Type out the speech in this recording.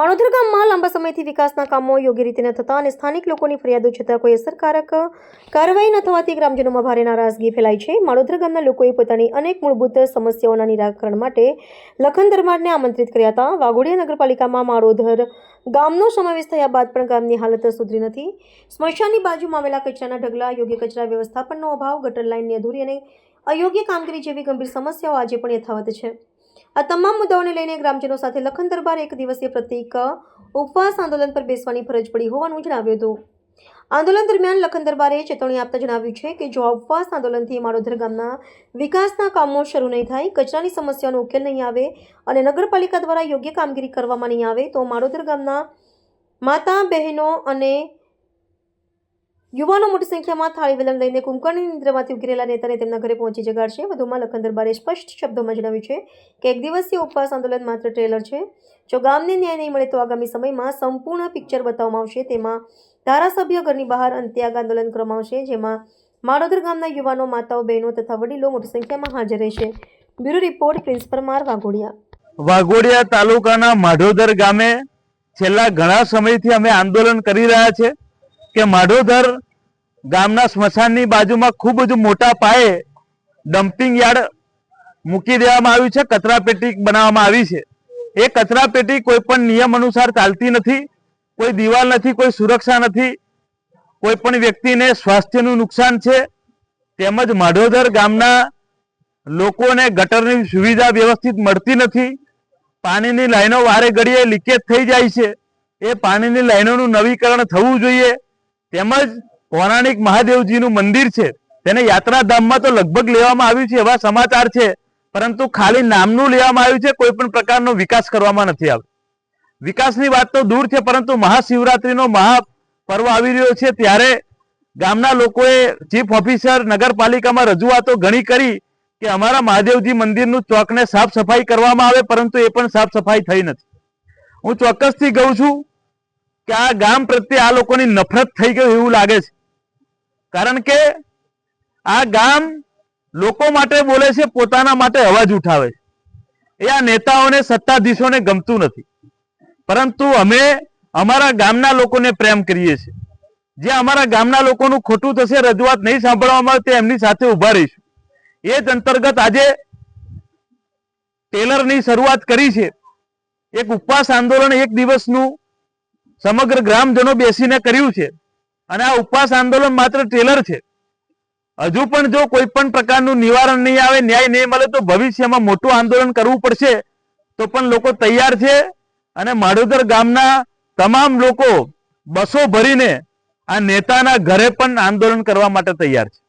માણોદર ગામમાં લાંબા સમયથી વિકાસના કામો યોગ્ય રીતે ન થતા અને સ્થાનિક લોકોની ફરિયાદો છતાં કોઈ અસરકારક કાર્યવાહી ન થવાથી ગ્રામજનોમાં ભારે નારાજગી ફેલાઈ છે. માણોદર ગામના લોકોએ પોતાની અનેક મૂળભૂત સમસ્યાઓના નિરાકરણ માટે લખન દરબારને આમંત્રિત કર્યા હતા. વાઘોડિયા નગરપાલિકામાં માળોદર ગામનો સમાવેશ થયા બાદ પણ ગામની હાલત સુધરી નથી. સ્મશાનની બાજુમાં આવેલા કચરાના ઢગલા, યોગ્ય કચરા વ્યવસ્થાપનનો અભાવ, ગટર લાઇનની અધૂરી અને અયોગ્ય કામગીરી જેવી ગંભીર સમસ્યાઓ આજે પણ યથાવત છે. આ તમામ મુદ્દાઓને લઈને ગ્રામજનો સાથે લખન દરબાર એક દિવસીય પ્રતિક, ઉપવાસ આંદોલન પર બેસવાની ફરજ પડી હોવાનું જણાવ્યું હતું. આંદોલન દરમિયાન લખન દરબારે ચેતવણી આપતા જણાવ્યું છે કે જો ઉપવાસ આંદોલનથી માળોધર ગામના વિકાસના કામો શરૂ નહીં થાય, કચરાની સમસ્યાનો ઉકેલ નહીં આવે અને નગરપાલિકા દ્વારા યોગ્ય કામગીરી કરવામાં નહીં આવે, તો માળોધર ગામના માતા, બહેનો અને યુવાનો મોટી સંખ્યામાં થાળી વેલણ લઈને કુંભકર્ણની નિંદ્રામાંથી ઉઘરેલા નેતાને તેમના ઘરે પહોંચી જગાડશે. વધુમાં લખન દરબારે સ્પષ્ટ શબ્દોમાં જણાવ્યું છે કે એક દિવસીય ઉપવાસ આંદોલન માત્ર ટ્રેલર છે. જો ગામને ન્યાય નહીં મળે તો આગામી સમયમાં સંપૂર્ણ પિક્ચર બતાવવામાં આવશે. તેમાં ધારાસભ્ય ઘરની બહાર અંત્યાગ આંદોલન કરવામાં આવશે, જેમાં માળોદર ગામના યુવાનો, માતાઓ, બહેનો તથા વડીલો મોટી સંખ્યામાં હાજર રહેશે. Bureau report, Prince Parmar, Waghodia. Waghodia તાલુકાના માઢોદર ગામે છેલ્લા ઘણા સમયથી અમે આંદોલન કરી રહ્યા છે. કે માઢોદર ગામના સ્મશાનની બાજુમાં ખૂબ જ મોટા પાયે ડમ્પિંગ યાર્ડ મૂકી દેવામાં આવ્યું છે, કચરા પેટી બનાવવામાં આવી છે. એ કચરા પેટી કોઈ પણ નિયમ અનુસાર ચાલતી નથી, કોઈ દિવાલ નથી, કોઈ સુરક્ષા નથી, કોઈ પણ વ્યક્તિને સ્વાસ્થ્યનું નુકસાન છે. તેમજ માઢોદર ગામના લોકોને ગટરની સુવિધા વ્યવસ્થિત મળતી નથી. પાણીની લાઈનો વારે ઘડીએ લીકેજ થઈ જાય છે. એ પાણીની લાઈનોનું નવીકરણ થવું જોઈએ. તેમજ પૌરાણિક મહાદેવજીનું મંદિર છે. તેને યાત્રાધામમાં તો લગભગ લેવામાં આવ્યું છે એવા સમાચાર છે. પરંતુ ખાલી નામનું લેવામાં આવ્યું છે, કોઈ પણ પ્રકારનો વિકાસ કરવામાં નથી આવ્યો વિકાસની વાત તો દૂર છે, પરંતુ મહાશિવરાત્રીનો મહાપર્વ આવી રહ્યો છે ત્યારે ગામના લોકોએ ચીફ ઓફિસર નગરપાલિકામાં રજૂઆતો ઘણી કરી કે અમારા મહાદેવજી મંદિરનું ચોકને સાફ સફાઈ કરવામાં આવે, પરંતુ એ પણ સાફ સફાઈ થઈ નથી. હું ચોક્કસથી કહું છું કે આ ગામ પ્રત્યે આ લોકોની નફરત થઈ ગઈ એવું લાગે છે. કારણ કે આ ગામ લોકો માટે બોલે છે, પોતાના માટે અવાજ ઉઠાવે છે. એ આ નેતાઓને, સત્તાધીશોને ગમતું નથી. પરંતુ અમે અમારા ગામના લોકોને પ્રેમ કરીએ છીએ. જે અમારા ગામના લોકોનું ખોટું થશે, રજૂઆત નહીં સાંભળવામાં તે એમની સાથે ઊભા રહીશું. એ જ અંતર્ગત આજે ટેલરની શરૂઆત કરી છે. એક ઉપવાસ આંદોલન એક દિવસનું સમગ્ર ગ્રામજનો બેસીને કર્યું છે. અને આ ઉપવાસ આંદોલન માત્ર ટેલર છે. હજુ પણ જો કોઈ પણ પ્રકારનું નિવારણ નહીં આવે, ન્યાય નહીં મળે, તો ભવિષ્યમાં મોટું આંદોલન કરવું પડશે. તો પણ લોકો તૈયાર છે અને માડોદર ગામના તમામ લોકો બસો ભરીને આ નેતાના ઘરે પણ આંદોલન કરવા માટે તૈયાર છે.